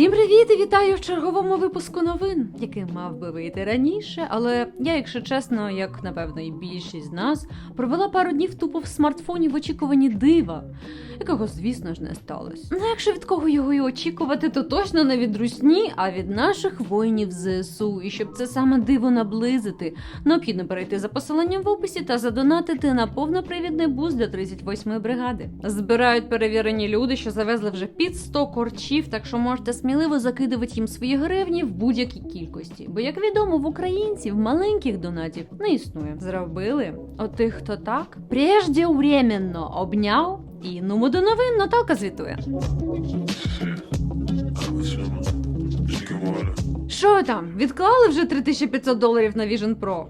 Всім привіт і вітаю в черговому випуску новин, який мав би вийти раніше, але я, якщо чесно, як напевно і більшість з нас, провела пару днів тупо в смартфоні в очікуванні дива, якого, звісно ж, не сталося. Ну, якщо від кого його і очікувати, то точно не від русні, а від наших воїнів ЗСУ. І щоб це саме диво наблизити, необхідно перейти за посиланням в описі та задонатити на повнопривідний бус для 38-ї бригади. Збирають перевірені люди, що завезли вже під 100 корчів, так що можете сміливо закидувати їм свої гривні в будь-якій кількості. Бо, як відомо, в українців маленьких донатів не існує. Зробили от тих, хто так, преждевременно обняв. І ну до новин Наталка звітує. Що ви там? Відклали вже 3500 доларів на Vision Pro?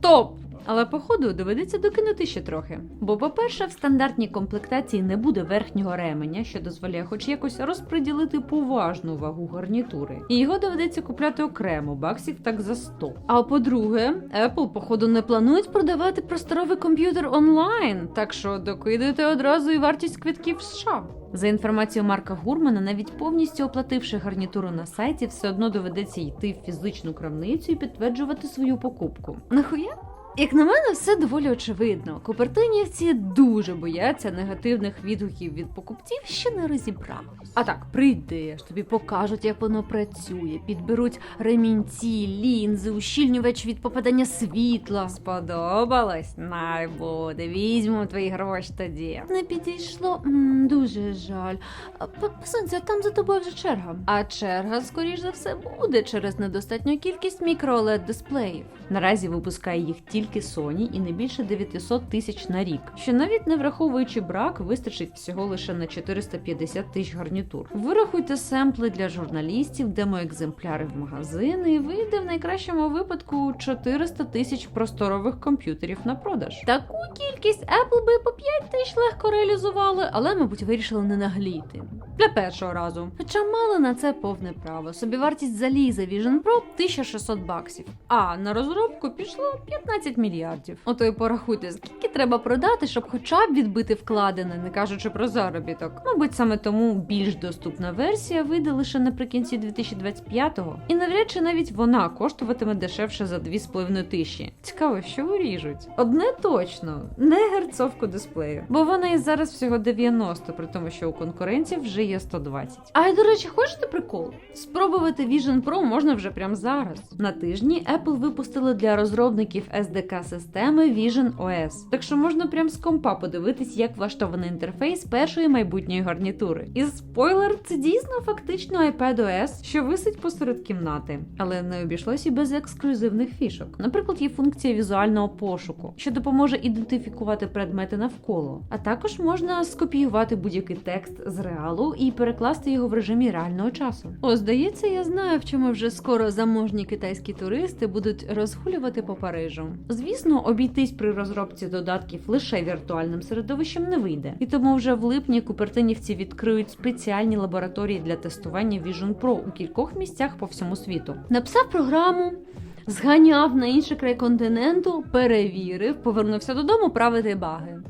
Топ! Але походу доведеться докинути ще трохи. Бо, по-перше, в стандартній комплектації не буде верхнього ременя, що дозволяє хоч якось розподілити поважну вагу гарнітури. І його доведеться купляти окремо, баксів так за 100. А по-друге, Apple, походу, не планують продавати просторовий комп'ютер онлайн, так що докидуйте одразу і вартість квитків в США. За інформацією Марка Гурмана, навіть повністю оплативши гарнітуру на сайті, все одно доведеться йти в фізичну крамницю і підтверджувати свою покупку. Нахуя? Як на мене, все доволі очевидно. Купертинівці дуже бояться негативних відгуків від покупців, що не розібрались. А так, прийдеш, тобі покажуть, як воно працює, підберуть ремінці, лінзи, ущільнювач від попадання світла. Сподобалось? Най буде, візьму твої гроші тоді. Не підійшло? М, дуже жаль. Сонця, там за тобою вже черга. А черга, скоріш за все, буде через недостатню кількість мікро дисплеїв. Наразі випускає їх тільки Sony і не більше 900 тисяч на рік, що навіть не враховуючи брак, вистачить всього лише на 450 тисяч гарнітур. Вирахуйте семпли для журналістів, демоекземпляри в магазини, і вийде в найкращому випадку 400 тисяч просторових комп'ютерів на продаж. Таку кількість Apple би по 5 тисяч легко реалізували, але, мабуть, вирішили не нагліти. Для першого разу. Хоча мали на це повне право. Собівартість заліза Vision Pro 1600 баксів. А на розробку пішло 15 мільярдів. Ото й порахуйте, скільки треба продати, щоб хоча б відбити вкладене, не кажучи про заробіток. Мабуть, саме тому більш доступна версія вийде лише наприкінці 2025-го. І навряд чи навіть вона коштуватиме дешевше за 2,5 тисячі. Цікаво, що виріжуть. Одне точно, не герцовку дисплею, бо вона і зараз всього 90, при тому, що у конкурентів вже є 120. А й до речі, хочете прикол? Спробувати Vision Pro можна вже прямо зараз. На тижні Apple випустили для розробників SDK системи Vision OS. Так що можна прямо з компа подивитись, як влаштований інтерфейс першої майбутньої гарнітури. І спойлер, це дійсно фактично iPad OS, що висить посеред кімнати, але не обійшлось і без ексклюзивних фішок. Наприклад, є функція візуального пошуку, що допоможе ідентифікувати предмети навколо. А також можна скопіювати будь-який текст з реалу і перекласти його в режимі реального часу. О, здається, я знаю, в чому вже скоро заможні китайські туристи будуть розгулювати по Парижу. Звісно, обійтись при розробці додатків лише віртуальним середовищем не вийде, і тому вже в липні купертинівці відкриють спеціальні лабораторії для тестування Vision Pro у кількох місцях по всьому світу. Написав програму. Зганяв на інший край континенту, перевірив, повернувся додому правити баги.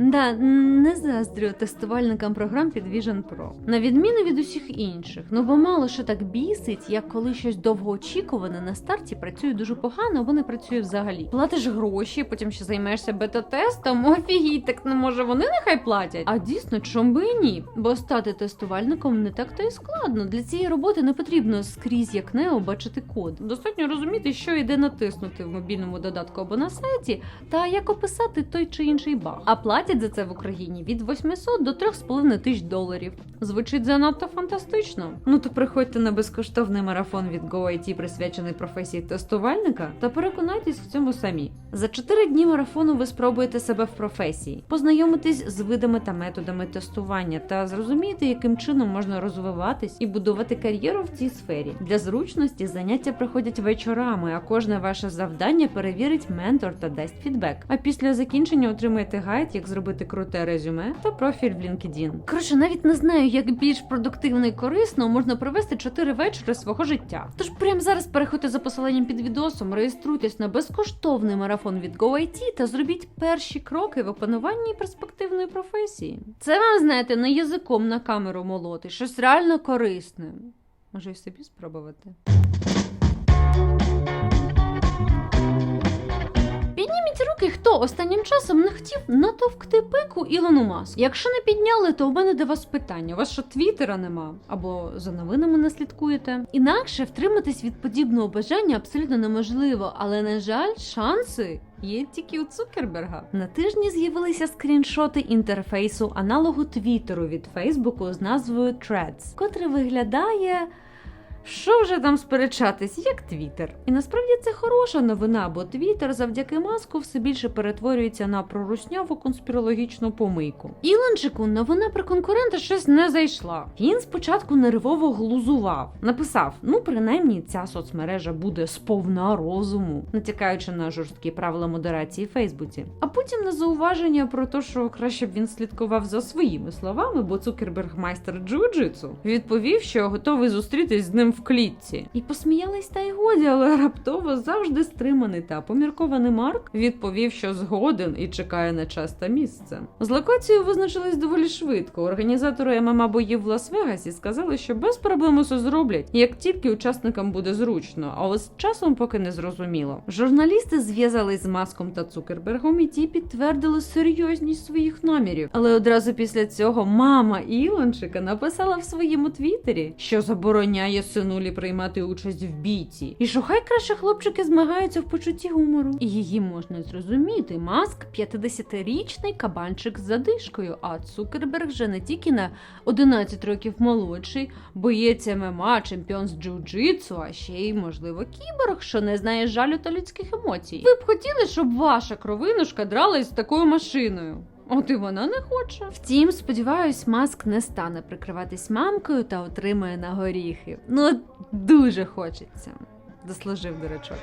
Да, не заздрю тестувальникам програм під Vision Pro. На відміну від усіх інших. Ну бо мало що так бісить, як коли щось довгоочікуване на старті працює дуже погано або не працює взагалі. Платиш гроші, потім ще займаєшся бета-тестом. Офігіть, так не може вони нехай платять. А дійсно, чом би і ні? Бо стати тестувальником не так то й складно. Для цієї роботи не потрібно скрізь як нео бачити код. Достатньо розуміти, що йде натиснути в мобільному додатку або на сайті, та як описати той чи інший баг. А платять за це в Україні від 800 до 3,5 тисяч доларів. Звучить занадто фантастично. Ну то приходьте на безкоштовний марафон від GoIT, присвячений професії тестувальника, та переконайтесь в цьому самі. За 4 дні марафону ви спробуєте себе в професії, познайомитесь з видами та методами тестування та зрозумієте, яким чином можна розвиватись і будувати кар'єру в цій сфері. Для зручності заняття проходять вечорами, а кожне ваше завдання перевірить ментор та дасть фідбек. А після закінчення отримаєте гайд, як зробити круте резюме та профіль в LinkedIn. Коротше, навіть не знаю, як більш продуктивно і корисно можна провести 4 вечори свого життя. Тож прямо зараз переходьте за посиланням під відосом, реєструйтесь на безкоштовний марафон від GoIT та зробіть перші кроки в опануванні перспективної професії. Це вам знаєте, не язиком на камеру молоти, щось реально корисне. Може, й собі спробувати. Руки, хто останнім часом не хотів натовкти пику Ілону Маску. Якщо не підняли, то у мене до вас питання. У вас що твіттера нема? Або за новинами не слідкуєте? Інакше втриматись від подібного бажання абсолютно неможливо, але на жаль, шанси. Є тільки у Цукерберга. На тижні з'явилися скріншоти інтерфейсу аналогу Твіттеру від Фейсбуку з назвою Threads, котрий виглядає що вже там сперечатись, як Твіттер. І насправді це хороша новина, бо Твіттер завдяки маску все більше перетворюється на прорусняву конспірологічну помийку. Ілончику новина про конкурента щось не зайшла. Він спочатку нервово глузував, написав: ну, принаймні, ця соцмережа буде сповна розуму, натякаючи на жорсткі правила модерації в Фейсбуці. А потім на зауваження про те, що краще б він слідкував за своїми словами, бо Цукерберг майстер джиу-джитсу, відповів, що готовий зустрітись з ним в клітці. І посміялись та й годі, але раптово завжди стриманий та поміркований Марк відповів, що згоден і чекає на час та місце. З локацією визначились доволі швидко. Організатори ММА боїв в Лас-Вегасі сказали, що без проблем усе зроблять, як тільки учасникам буде зручно, а ось часом поки не зрозуміло. Журналісти зв'язались з Маском та Цукербергом, і ті підтвердили серйозність своїх намірів. Але одразу після цього мама Ілончика написала в своєму твіттері, що забороняє синулі приймати участь в бійці, і що хай краще хлопчики змагаються в почутті гумору. І її можна зрозуміти. Маск 50-річний кабанчик з задишкою, а Цукерберг вже не тільки на 11 років молодший, боєць ММА, чемпіон з джиу-джитсу, а ще й, можливо, кіборг, що не знає жалю та людських емоцій. Ви б хотіли, щоб ваша кровинушка дралась з такою машиною? От і вона не хоче. Втім, сподіваюсь, маск не стане прикриватись мамкою та отримає на горіхи. Ну, дуже хочеться. Дослужив дурачок.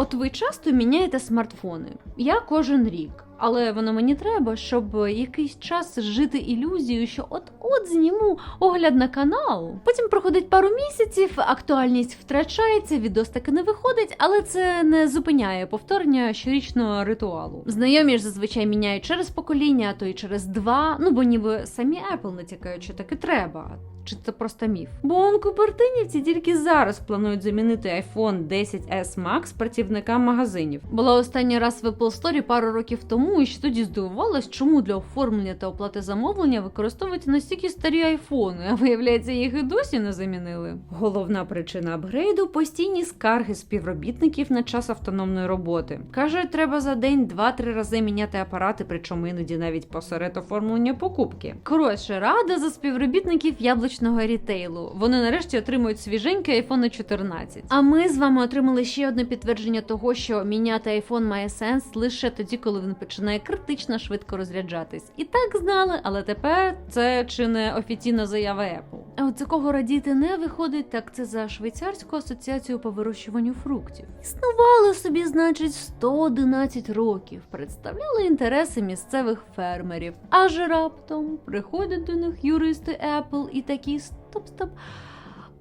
От ви часто міняєте смартфони. Я кожен рік. Але воно мені треба, щоб якийсь час жити ілюзією, що от-от зніму огляд на канал. Потім проходить пару місяців, актуальність втрачається, відос таки не виходить, але це не зупиняє повторення щорічного ритуалу. Знайомі ж зазвичай міняють через покоління, а то й через два. Ну бо ніби самі Apple натякають, що таки треба. Чи це просто міф? Бо он купертинівці тільки зараз планують замінити iPhone 10s Max працівникам магазинів. Була останній раз в Apple Store пару років тому, і ще тоді здивувалась, чому для оформлення та оплати замовлення використовують настільки старі айфони, а виявляється, їх і досі не замінили. Головна причина апгрейду постійні скарги співробітників на час автономної роботи. Кажуть, треба за день два-три рази міняти апарати, причому іноді навіть посеред оформлення покупки. Коротше, рада за співробітників яблучного рітейлу. Вони нарешті отримують свіженький iPhone 14. А ми з вами отримали ще одне підтвердження того, що міняти iPhone має сенс лише тоді, коли він починає критично швидко розряджатись. І так знали, але тепер це чи не офіційна заява Apple. А от за кого радіти не виходить, так це за швейцарську асоціацію по вирощуванню фруктів. Існували собі, значить, 111 років, представляли інтереси місцевих фермерів. Аж раптом приходять до них юристи Apple і такі стоп-стоп.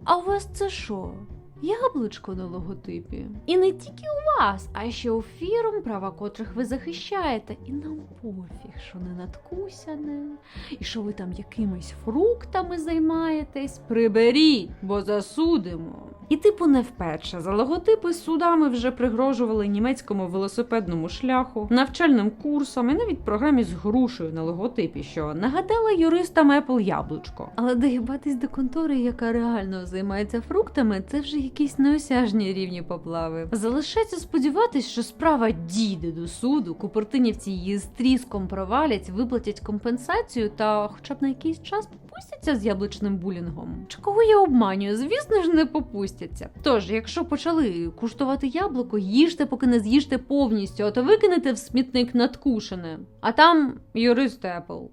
А у вас це що? Яблучко на логотипі. І не тільки у вас, а ще у фірм, права котрих ви захищаєте. І нам пофіг, що не надкусяне, і що ви там якимись фруктами займаєтесь. Приберіть, бо засудимо. І типу не вперше за логотипи судами вже пригрожували німецькому велосипедному шляху, навчальним курсам і навіть програмі з грушею на логотипі, що нагадала юристам Apple яблучко. Але доїбатись до контори, яка реально займається фруктами, це вже якісь неосяжні рівні поплави. Залишається сподіватись, що справа дійде до суду, купертинівці її з тріском провалять, виплатять компенсацію та хоча б на якийсь час попустяться з яблучним булінгом. Чи кого я обманюю? Звісно ж, не попустяться. Тож, якщо почали куштувати яблуко, їжте, поки не з'їжте повністю, а то викинете в смітник надкушене. А там юрист Apple.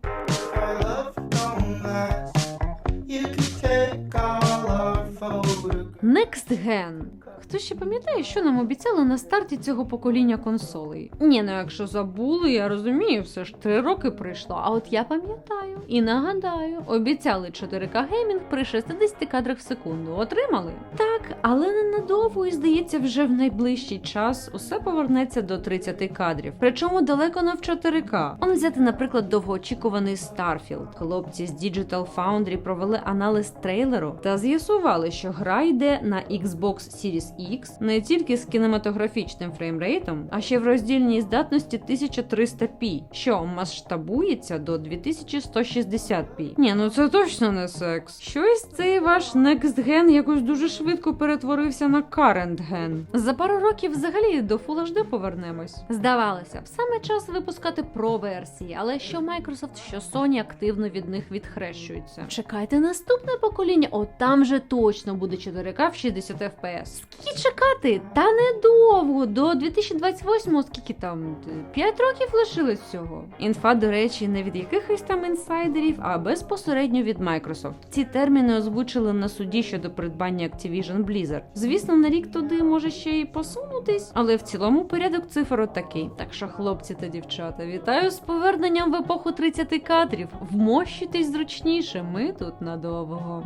Next Gen. хто ще пам'ятає, що нам обіцяли на старті цього покоління консолей? Ні, ну якщо забули, я розумію, все ж три роки пройшло. А от я пам'ятаю і нагадаю, обіцяли 4К геймінг при 60 кадрах в секунду. Отримали? Так, але ненадовго і здається, вже в найближчий час усе повернеться до 30 кадрів. Причому далеко не в 4К. Он взяти, наприклад, довгоочікуваний Starfield. Хлопці з Digital Foundry провели аналіз трейлеру та з'ясували, що гра йде на Xbox Series X не тільки з кінематографічним фреймрейтом, а ще в роздільній здатності 1300p, що масштабується до 2160p. Ні, ну це точно не секс. Щось цей ваш Next Gen якось дуже швидко перетворився на Current Gen. За пару років взагалі до Full HD повернемось. Здавалося б, саме час випускати про версії, але що Microsoft, що Sony активно від них відхрещуються. Чекайте наступне покоління, от там же точно буде 4К в 60 FPS. Скільки чекати? Та недовго. До 2028, скільки там 5 років лишилось всього. Інфа, до речі, не від якихось там інсайдерів, а безпосередньо від Microsoft. Ці терміни озвучили на суді щодо придбання Activision Blizzard. Звісно, на рік туди може ще й посунутись, але в цілому порядок цифр от такий. Так що, хлопці та дівчата, вітаю з поверненням в епоху 30 кадрів. Вмощуйтесь зручніше, ми тут надовго.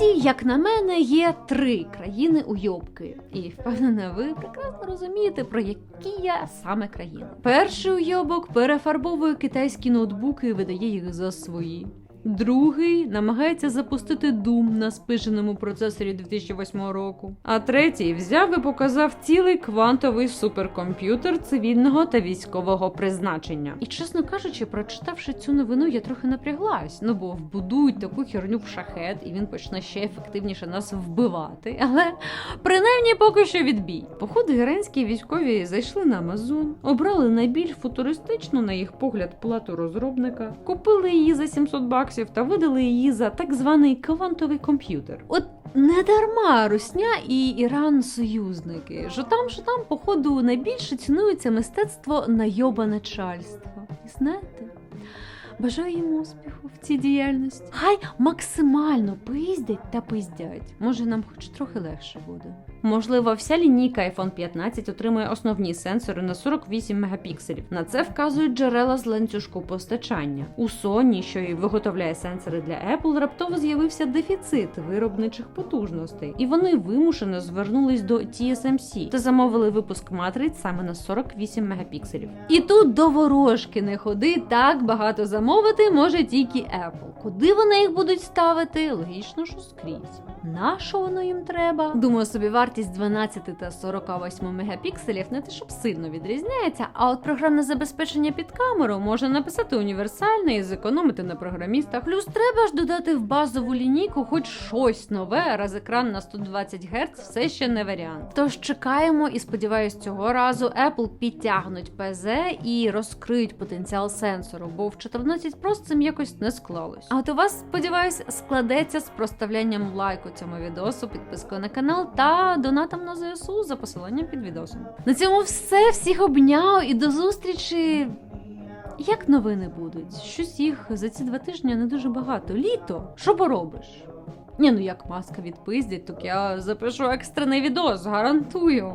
Світі, як на мене, є три країни уйобки. І впевнена, ви прекрасно розумієте, про які я саме країни. Перший уйобок перефарбовує китайські ноутбуки і видає їх за свої. Другий намагається запустити Doom на спиженому процесорі 2008 року. А третій взяв і показав цілий квантовий суперкомп'ютер цивільного та військового призначення. І чесно кажучи, прочитавши цю новину, я трохи напряглась. Ну бо вбудують таку херню в шахет, і він почне ще ефективніше нас вбивати. Але принаймні поки що відбій. Походу, іранські військові зайшли на Амазон, обрали найбільш футуристичну, на їх погляд, плату розробника, купили її за 700 баксів та видали її за так званий квантовий комп'ютер. От не дарма Русня і Іран союзники. Що там, що там, походу, найбільше цінується мистецтво найоба начальства. І знаєте, бажаю їм успіху в цій діяльності. Хай максимально пиздять та пиздять. Може, нам хоч трохи легше буде. Можливо, вся лінійка iPhone 15 отримує основні сенсори на 48 мегапікселів. На це вказують джерела з ланцюжку постачання. У Sony, що і виготовляє сенсори для Apple, раптово з'явився дефіцит виробничих потужностей, і вони вимушено звернулись до TSMC та замовили випуск матриць саме на 48 мегапікселів. І тут до ворожки не ходи, так багато замовити може тільки Apple. Куди вони їх будуть ставити? Логічно, що скрізь. На що воно їм треба? Думаю, собі вартість 12 та 48 мегапікселів не те, щоб сильно відрізняється, а от програмне забезпечення під камеру можна написати універсальне і зекономити на програмістах. Плюс треба ж додати в базову лінійку хоч щось нове, раз екран на 120 Гц все ще не варіант. Тож чекаємо і сподіваюсь, цього разу Apple підтягнуть ПЗ і розкриють потенціал сенсору, бо в 14 Pro з цим якось не склалось. А от у вас, сподіваюсь, складеться з проставлянням лайку цьому відосу, підпискою на канал та донатом на ЗСУ за посиланням під відосом. На цьому все. Всіх обняв і до зустрічі. Як новини будуть? Щось їх за ці два тижні не дуже багато. Літо, що поробиш? Ні, ну як маска відпиздять, так я запишу екстрений відос, гарантую.